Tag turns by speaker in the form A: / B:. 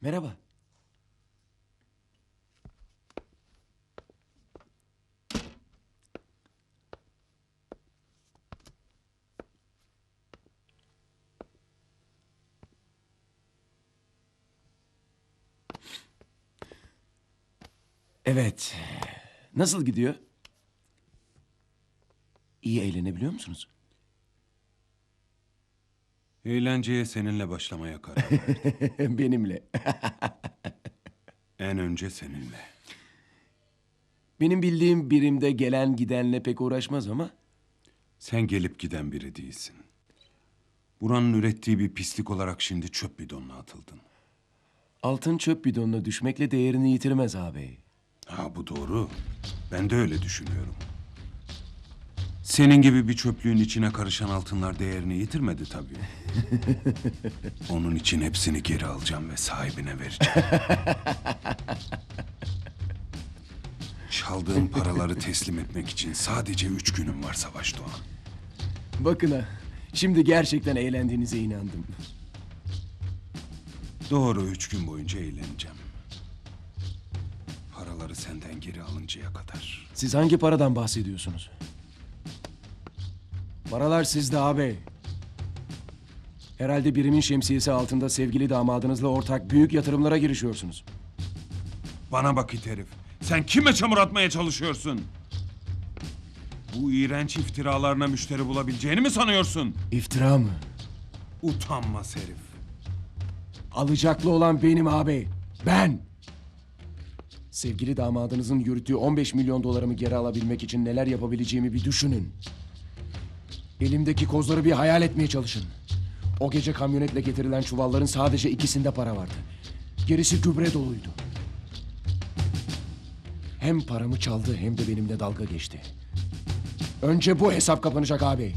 A: Merhaba. Evet. Nasıl gidiyor? İyi eğlenebiliyor musunuz?
B: Eğlenceye seninle başlamaya karar verdim.
A: Benimle.
B: en önce seninle.
A: Benim bildiğim birimde gelen gidenle pek uğraşmaz ama
B: Sen gelip giden biri değilsin. Buranın ürettiği bir pislik olarak şimdi çöp bidonuna atıldın.
A: altın çöp bidonuna düşmekle değerini yitirmez ağabey.
B: Ha bu doğru. Ben de öyle düşünüyorum. Senin gibi bir çöplüğün içine karışan altınlar değerini yitirmedi tabii. Onun için hepsini geri alacağım ve sahibine vereceğim. Çaldığın paraları teslim etmek için sadece üç günüm var Savaş Doğan.
A: Bakın ha. Şimdi gerçekten eğlendiğinize inandım.
B: Doğru üç gün boyunca eğleneceğim. Paraları senden geri alıncaya kadar.
A: Siz hangi paradan bahsediyorsunuz? Paralar sizde ağabey. Herhalde birimin şemsiyesi altında sevgili damadınızla ortak büyük yatırımlara girişiyorsunuz.
B: Bana bak it herif. Sen kime çamur atmaya çalışıyorsun? Bu iğrenç iftiralarına müşteri bulabileceğini mi sanıyorsun?
A: İftira mı?
B: Utanmaz herif.
A: Alacaklı olan benim ağabey. Ben. Sevgili damadınızın yürüttüğü 15 milyon dolarımı geri alabilmek için neler yapabileceğimi bir düşünün. Elimdeki kozları bir hayal etmeye çalışın. O gece kamyonetle getirilen çuvalların sadece ikisinde para vardı. Gerisi gübre doluydu. Hem paramı çaldı hem de benimle dalga geçti. Önce bu hesap kapanacak ağabey.